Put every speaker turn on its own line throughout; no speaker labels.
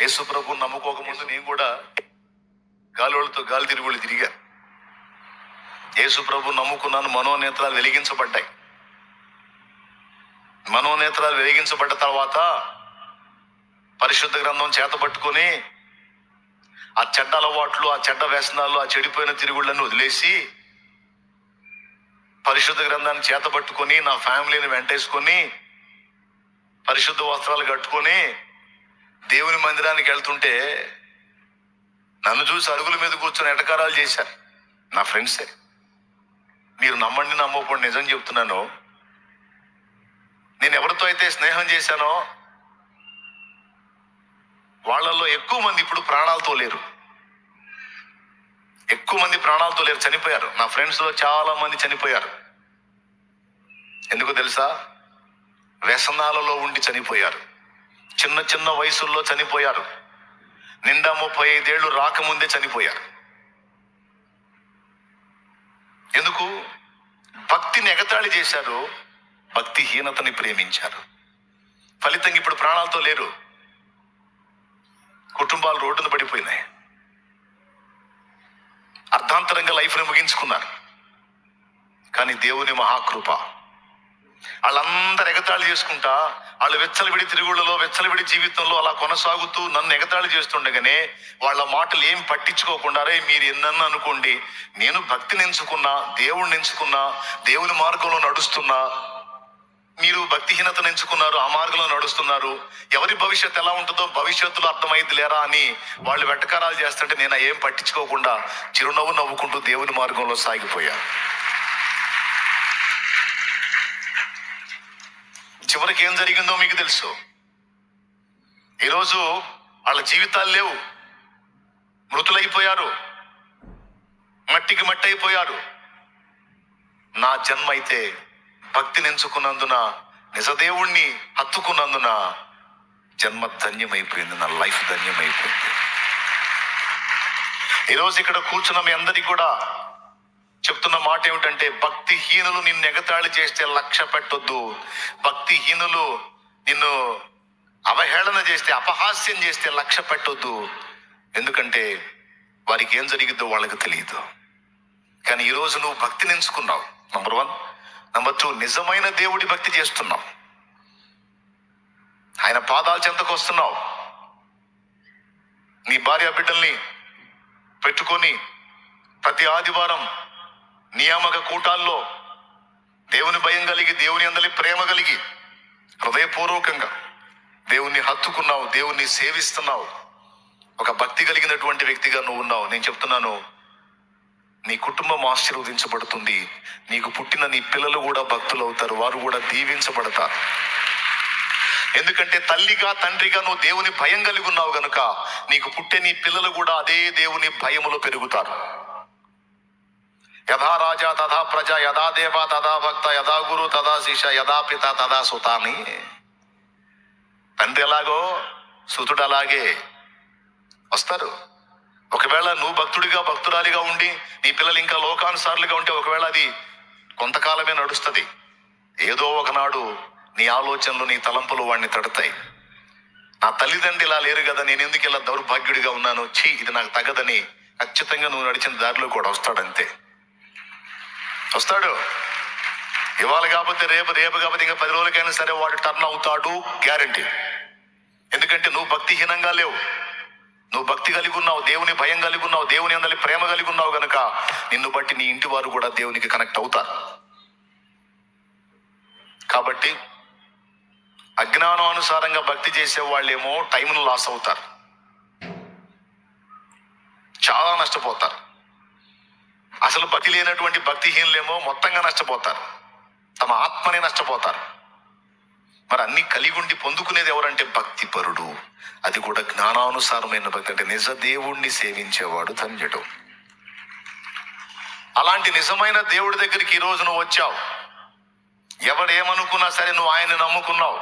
యేసు ప్రభు నమ్ముకోకముందు నేను కూడా గాలివాళ్ళతో గాలి తిరుగుళ్ళు తిరిగా. యేసు ప్రభు నమ్ముకున్నాను మనోనేత్రాలు వెలిగించబడ్డాయి. మనోనేత్రాలు వెలిగించబడ్డ తర్వాత పరిశుద్ధ గ్రంథం చేతబట్టుకొని ఆ చెడ్డ అలవాట్లు ఆ చెడ్డ వ్యసనాలు ఆ చెడిపోయిన తిరుగుళ్ళని వదిలేసి పరిశుద్ధ గ్రంథాన్ని చేతబట్టుకొని నా ఫ్యామిలీని వెంటేసుకొని పరిశుద్ధ వస్త్రాలు కట్టుకొని దేవుని మందిరానికి వెళ్తుంటే నన్ను చూసి అడుగుల మీద కూర్చొని ఎటకారాలు చేశారు. నా ఫ్రెండ్సే. మీరు నమ్మండి నమ్మకపోండి నిజం చెప్తున్నాను. నేను ఎవరితో అయితే స్నేహం చేశానో వాళ్ళల్లో ఎక్కువ మంది ఇప్పుడు ప్రాణాలతో లేరు. ఎక్కువ మంది ప్రాణాలతో లేరు చనిపోయారు. నా ఫ్రెండ్స్లో చాలా మంది చనిపోయారు. ఎందుకు తెలుసా? వ్యసనాలలో ఉండి చనిపోయారు. చిన్న చిన్న వయసుల్లో చనిపోయారు నిండా ముప్పై ఐదేళ్ళు రాకముందే చనిపోయారు ఎందుకు? భక్తిని ఎగతాళి చేశారు భక్తిహీనతని ప్రేమించారు ఫలితంగా ఇప్పుడు ప్రాణాలతో లేరు. కుటుంబాలు రోడ్డున పడిపోయినాయి. అర్ధాంతరంగా లైఫ్ని ముగించుకున్నారు. కానీ దేవుని మహాకృప వాళ్ళందరూ ఎగతాళి చేసుకుంటా వాళ్ళు వెచ్చలవిడి తిరుగుళ్ళలో వెచ్చలవిడి జీవితంలో అలా కొనసాగుతూ నన్ను ఎగతాళి చేస్తుండగానే వాళ్ళ మాటలు ఏం పట్టించుకోకుండా రే మీరు ఎన్నన్నా అనుకోండి నేను భక్తిని ఎంచుకున్నా దేవుణ్ణి ఎంచుకున్నా దేవుని మార్గంలో నడుస్తున్నా మీరు భక్తిహీనతను ఎంచుకున్నారు ఆ మార్గంలో నడుస్తున్నారు ఎవరి భవిష్యత్తు ఎలా ఉంటుందో భవిష్యత్తులో అర్థమైంది లేరా అని వాళ్ళు వెటకారాలు చేస్తుంటే నేను ఏం పట్టించుకోకుండా చిరునవ్వు నవ్వుకుంటూ దేవుని మార్గంలో సాగిపోయా. చివరికి ఏం జరిగిందో మీకు తెలుసు. ఈరోజు వాళ్ళ జీవితాలు లేవు. మృతులైపోయారు. మట్టికి మట్టి అయిపోయారు నా జన్మ అయితే భక్తిని ఎంచుకున్నందున నిజదేవుణ్ణి హత్తుకున్నందున జన్మ ధన్యమైపోయింది. నా లైఫ్ ధన్యమైపోయింది. ఈరోజు ఇక్కడ కూర్చున్న మీ అందరికి కూడా చెప్తున్న మాట ఏమిటంటే భక్తిహీనులు నిన్ను ఎగతాళి చేస్తే లక్ష్య పెట్టొద్దు. భక్తిహీనులు నిన్ను అవహేళన చేస్తే అపహాస్యం చేస్తే లక్ష్య పెట్టొద్దు. ఎందుకంటే వారికి ఏం జరిగిద్దో వాళ్ళకి తెలియదు. కానీ ఈరోజు నువ్వు భక్తిని ఎంచుకున్నావు. నంబర్ వన్ నంబర్ టూ నిజమైన దేవుడి భక్తి చేస్తున్నావు. ఆయన పాదాల చెంతకు వస్తున్నావు. నీ భార్య బిడ్డల్ని పెట్టుకొని ప్రతి ఆదివారం నియామక కూటాల్లో దేవుని భయం కలిగి దేవుని అందలి ప్రేమ కలిగి హృదయపూర్వకంగా దేవుణ్ణి హత్తుకున్నావు దేవుణ్ణి సేవిస్తున్నావు. ఒక భక్తి కలిగినటువంటి వ్యక్తిగా నువ్వు ఉన్నావు. నేను చెప్తున్నాను నీ కుటుంబం ఆశీర్వదించబడుతుంది. నీకు పుట్టిన నీ పిల్లలు కూడా భక్తులు అవుతారు వారు కూడా దీవించబడతారు. ఎందుకంటే తల్లిగా తండ్రిగా నువ్వు దేవుని భయం కలిగి ఉన్నావు గనుక నీకు పుట్టే నీ పిల్లలు కూడా అదే దేవుని భయములో పెరుగుతారు. యథా రాజా తథా ప్రజ యథా దేవ తథా భక్త యథా గురు తథా శిష యథా పిత తథా సుతాని. తండ్రి ఎలాగో సుతుడు అలాగే వస్తారు. ఒకవేళ నువ్వు భక్తుడిగా భక్తురాలిగా ఉండి నీ పిల్లలు ఇంకా లోకానుసారులుగా ఉంటే ఒకవేళ అది కొంతకాలమే నడుస్తుంది. ఏదో ఒకనాడు నీ ఆలోచనలు నీ తలంపులు వాడిని తడతాయి. నా తల్లిదండ్రులు ఇలా లేరు కదా నేను ఎందుకు ఇలా దౌర్భాగ్యుడిగా ఉన్నాను? ఛీ ఇది నాకు తగదని. ఖచ్చితంగా నువ్వు నడిచిన దారిలో కూడా వస్తాడంతే. వస్తాడు. ఇవాళ కాకపోతే రేపు రేపు కాకపోతే ఇంకా పది రోజులకైనా సరే వాడు టర్న్ అవుతాడు గ్యారంటీ ఎందుకంటే నువ్వు భక్తిహీనంగా లేవు. నువ్వు భక్తి కలిగి ఉన్నావు దేవుని భయం కలిగి ఉన్నావు దేవుని అందరి ప్రేమ కలిగి ఉన్నావు కనుక నిన్ను బట్టి నీ ఇంటి వారు కూడా దేవునికి కనెక్ట్ అవుతారు. కాబట్టి అజ్ఞానం అనుసారంగా భక్తి చేసే వాళ్ళేమో టైంను లాస్ అవుతారు. చాలా నష్టపోతారు. అసలు భక్తి లేనటువంటి భక్తిహీనులేమో మొత్తంగా నష్టపోతారు. తమ ఆత్మనే నష్టపోతారు. మరి అన్ని కలిగి ఉండి పొందుకునేది ఎవరంటే భక్తి పరుడు అది కూడా జ్ఞానానుసారమైన భక్తి అంటే నిజ దేవుణ్ణి సేవించేవాడు ధన్యుడు. అలాంటి నిజమైన దేవుడి దగ్గరికి ఈ రోజు నువ్వు వచ్చావు. ఎవడేమనుకున్నా సరే నువ్వు ఆయన్ని నమ్ముకున్నావు.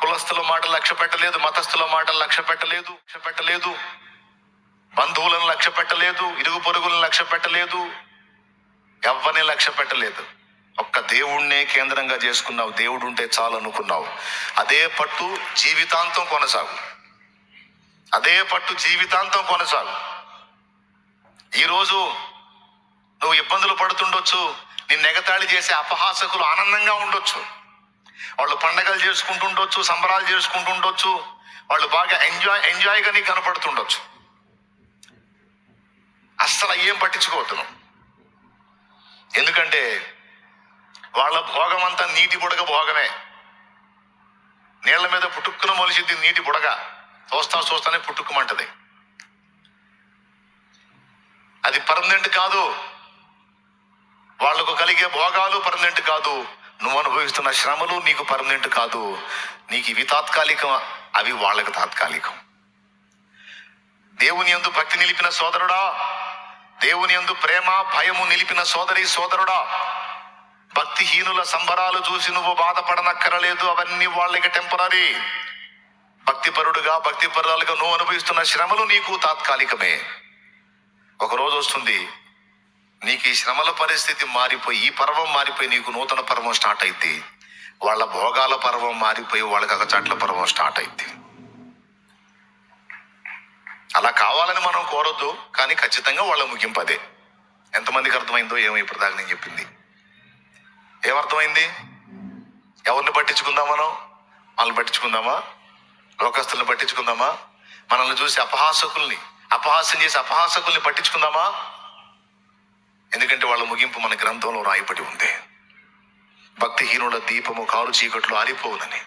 కులస్తుల మాట లక్ష్య పెట్టలేదు మతస్థుల మాట లక్ష్య పెట్టలేదు లక్ష్య పెట్టలేదు బంధువులను లక్ష్య పెట్టలేదు ఇరుగు పొరుగులను లక్ష్య పెట్టలేదు ఎవరిని లక్ష్య పెట్టలేదు. ఒక్క దేవుణ్ణే కేంద్రంగా చేసుకున్నావు దేవుడు ఉంటే చాలు అనుకున్నావు. అదే పట్టు జీవితాంతం కొనసాగు. అదే పట్టు జీవితాంతం కొనసాగు. ఈరోజు నువ్వు ఇబ్బందులు పడుతుండొచ్చు నిన్ను ఎగతాళి చేసే అపహాసకులు ఆనందంగా ఉండొచ్చు. వాళ్ళు పండగలు చేసుకుంటుండొచ్చు సంబరాలు చేసుకుంటుండొచ్చు వాళ్ళు బాగా ఎంజాయ్ ఎంజాయ్గా నీకు కనపడుతుండొచ్చు. అస్సలు ఏం పట్టించుకోవద్దు ఎందుకంటే వాళ్ళ భోగం అంతా నీటి బుడగ భోగమే. నీళ్ళ మీద పుట్టుక్కున మొలిసిద్ది నీటి బుడగ. చూస్తా చూస్తానే పుట్టుక్కుమంటది. అది పర్మనెంట్ కాదు. వాళ్ళకు కలిగే భోగాలు పర్మనెంట్ కాదు. నువ్వు అనుభవిస్తున్న శ్రమలు నీకు పర్మనెంట్ కాదు. నీకు ఇవి తాత్కాలికం అవి వాళ్ళకు తాత్కాలికం. దేవుని యందు భక్తి నిలిపిన సోదరుడా దేవుని యందు ప్రేమ భయము నిలిపిన సోదరి సోదరుడా భక్తిహీనుల సంబరాలు చూసి నువ్వు బాధపడనక్కరలేదు అవన్నీ వాళ్ళకి టెంపరీ భక్తిపరుడుగా భక్తిపరులుగా నువ్వు అనుభవిస్తున్న శ్రమలు నీకు తాత్కాలికమే. ఒకరోజు వస్తుంది నీకు ఈ శ్రమల పరిస్థితి మారిపోయి ఈ పర్వం మారిపోయి నీకు నూతన పర్వం స్టార్ట్ అయింది వాళ్ళ భోగాల పర్వం మారిపోయి వాళ్ళకి అగచాట్ల పర్వం స్టార్ట్ అయింది అలా కావాలని మనం కోరొద్దు కానీ ఖచ్చితంగా వాళ్ళ ముగింపు అదే. ఎంతమందికి అర్థమైందో ఏమో ఇప్పటిదాకా నేను చెప్పింది. ఏమర్థమైంది ఎవరిని పట్టించుకుందాం మనం? వాళ్ళని పట్టించుకుందామా? లోకస్తుల్ని పట్టించుకుందామా? మనల్ని చూసి అపహాసకుల్ని అపహాసం చేసి అపహాసకుల్ని పట్టించుకుందామా? ఎందుకంటే వాళ్ళ ముగింపు మన గ్రంథంలో రాయబడి ఉంది. భక్తిహీనుల దీపము కారు చీకట్లు ఆరిపోవునని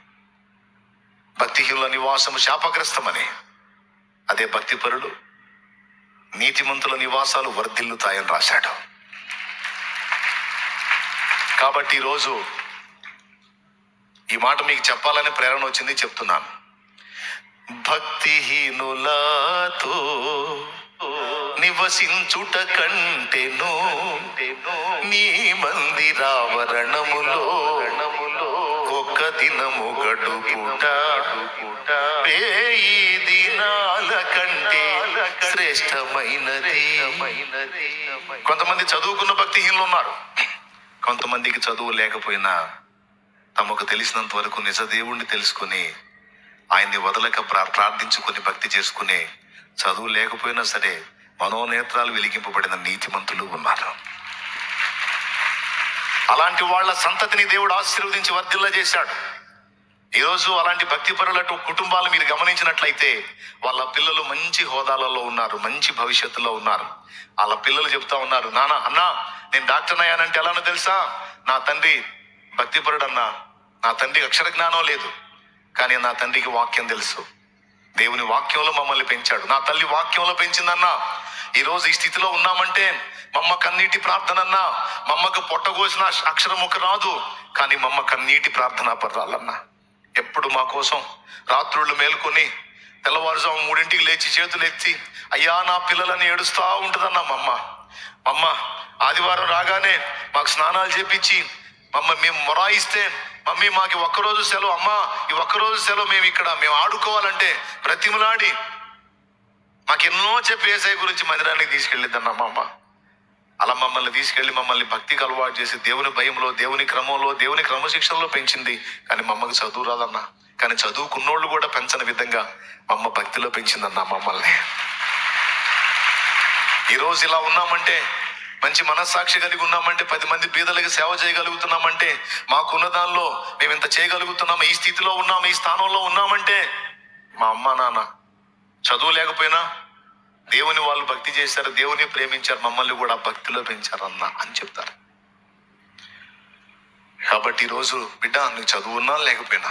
భక్తిహీనుల నివాసము శాపగ్రస్తమని అదే భక్తిపరుడు నీతిమంతుల నివాసాలు వర్ధిల్లుతాయని రాశాడు. కాబట్టి ఈరోజు ఈ మాట మీకు చెప్పాలని ప్రేరణ వచ్చింది చెప్తున్నాను. భక్తిహీనులతో నివసించుట కంటెను నీ మందిరావరణములో దినము గడుపుట. వేయి దినాల కంటే శ్రేష్టమైనది. కొంతమంది చదువుకున్న భక్తిహీనులు ఉన్నారు. కొంతమందికి చదువు లేకపోయినా తమకు తెలిసినంత వరకు నిజ దేవుణ్ణి తెలుసుకుని ఆయన్ని వదలక ప్రా- ప్రార్థించుకుని భక్తి చేసుకుని చదువు లేకపోయినా సరే మనోనేత్రాలు వెలిగింపబడిన నీతిమంతులు ఉన్నారు. అలాంటి వాళ్ళ సంతతిని దేవుడు ఆశీర్వదించి వర్ధిల్ల చేశాడు. ఈరోజు అలాంటి భక్తిపరులటు కుటుంబాలు మీరు గమనించినట్లయితే వాళ్ళ పిల్లలు మంచి హోదాలలో ఉన్నారు మంచి భవిష్యత్తులో ఉన్నారు. వాళ్ళ పిల్లలు చెప్తా ఉన్నారు నాన్న అన్నా నేను డాక్టర్ అయ్యానంటే ఎలానో తెలుసా? నా తండ్రి భక్తిపరుడు అన్నా నా తండ్రికి అక్షర జ్ఞానం లేదు కానీ నా తండ్రికి వాక్యం తెలుసు. దేవుని వాక్యంలో మమ్మల్ని పెంచాడు. నా తల్లి వాక్యంలో పెంచిందన్నా ఈ రోజు ఈ స్థితిలో ఉన్నామంటే మమ్మ కన్నీటి ప్రార్థన అన్నా మమ్మకు పొట్టగోసిన అక్షరముఖ రాదు కానీ మమ్మ కన్నీటి ప్రార్థన పర్రాలన్నా ఎప్పుడు మా కోసం రాత్రుళ్ళు మేల్కొని తెల్లవారుజాము మూడింటికి లేచి చేతులు ఎత్తి అయ్యా నా పిల్లలని ఏడుస్తూ ఉంటుందన్న మా అమ్మ అమ్మ ఆదివారం రాగానే మాకు స్నానాలు చేపించి మమ్మల్ని మేము మొరాయిస్తే మమ్మీ మాకు ఒక్కరోజు సెలవు. అమ్మా ఈ ఒక్కరోజు సెలవు మేము ఇక్కడ మేము ఆడుకోవాలంటే బ్రతిమలాడి. మాకెన్నో చెప్పి ఏసఐ గురించి మందిరానికి తీసుకెళ్ళిద్దన్న మా అమ్మ. అలా మమ్మల్ని తీసుకెళ్ళి మమ్మల్ని భక్తికి అలవాటు చేసి దేవుని భయంలో దేవుని క్రమంలో దేవుని క్రమశిక్షణలో పెంచింది. కానీ మమ్మకి చదువు రాదన్న. కానీ చదువుకున్నోళ్ళు కూడా పెంచని విధంగా మమ్మ భక్తిలో పెంచిందన్న మమ్మల్ని. ఈ రోజు ఇలా ఉన్నామంటే మంచి మనస్సాక్షి కలిగి ఉన్నామంటే పది మంది బీదలకు సేవ చేయగలుగుతున్నామంటే మాకున్న దానిలో మేము ఇంత చేయగలుగుతున్నాము ఈ స్థితిలో ఉన్నాము ఈ స్థానంలో ఉన్నామంటే మా అమ్మ నాన్న చదువు లేకపోయినా దేవుని వాళ్ళు భక్తి చేశారు దేవుని ప్రేమించారు మమ్మల్ని కూడా భక్తిలో పెంచారన్న అని చెప్తారు. కాబట్టి ఈరోజు బిడ్డ నువ్వు చదువున్నా లేకపోయినా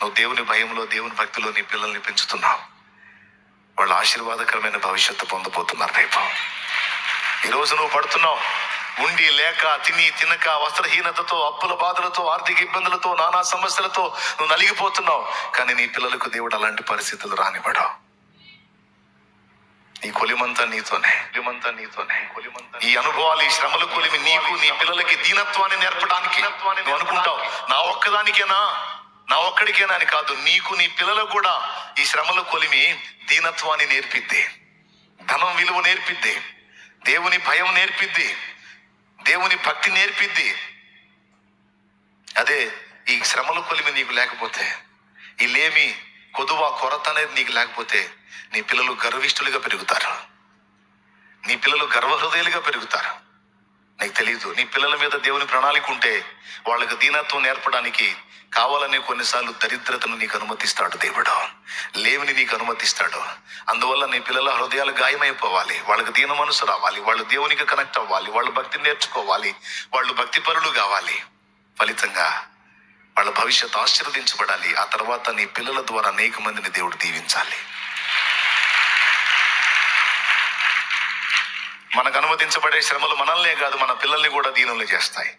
నువ్వు దేవుని భయంలో దేవుని భక్తిలో నీ పిల్లల్ని పెంచుతున్నావు. వాళ్ళు ఆశీర్వాదకరమైన భవిష్యత్తు పొందబోతున్నారు రేపు. ఈరోజు నువ్వు పడుతున్నావు ఉండి లేక తిని తినక వస్త్రహీనతతో అప్పుల బాధలతో ఆర్థిక ఇబ్బందులతో నానా సమస్యలతో నువ్వు నలిగిపోతున్నావు. కానీ నీ పిల్లలకు దేవుడు అలాంటి పరిస్థితులు రానివ్వడు. నీ కొలిమంతా నీతోనే. కొలిమంతా నీతోనే. ఈ అనుభవాలు ఈ శ్రమల కొలిమి నీకు నీ పిల్లలకి దీనత్వాన్ని నేర్పడానికి నువ్వు అనుకుంటావు. నా ఒక్కదానికేనా? నా ఒక్కడికేనా అని కాదు. నీకు నీ పిల్లలకు కూడా ఈ శ్రమల కొలిమి దీనత్వాన్ని నేర్పిద్ది. ధనం విలువ నేర్పిద్ది. దేవుని భయం నేర్పిద్ది దేవుని భక్తి నేర్పిద్ది. అదే ఈ శ్రమలు కొలిమి నీకు లేకపోతే ఈ లేమి కొదువ కొరత అనేది నీకు లేకపోతే నీ పిల్లలు గర్విష్ఠులుగా పెరుగుతారు. నీ పిల్లలు గర్వహృదయులుగా పెరుగుతారు. నీకు తెలియదు నీ పిల్లల మీద దేవుని ప్రణాళిక ఉంటే వాళ్ళకి దీనత్వం నేర్పడానికి కావాలని కొన్నిసార్లు దరిద్రతను నీకు అనుమతిస్తాడు దేవుడు. లేవిని నీకు అనుమతిస్తాడు. అందువల్ల నీ పిల్లల హృదయాలు గాయమైపోవాలి. వాళ్ళకి దీన మనసు రావాలి. వాళ్ళు దేవునికి కనెక్ట్ అవ్వాలి. వాళ్ళు భక్తిని నేర్చుకోవాలి. వాళ్ళు భక్తి పరులు కావాలి. ఫలితంగా వాళ్ళ భవిష్యత్తు ఆశీర్వదించబడాలి. ఆ తర్వాత నీ పిల్లల ద్వారా అనేక మందిని దేవుడు దీవించాలి. మనకు అనుమతించబడే శ్రమలు మనల్నే కాదు మన పిల్లల్ని కూడా దీనులు చేస్తాయి.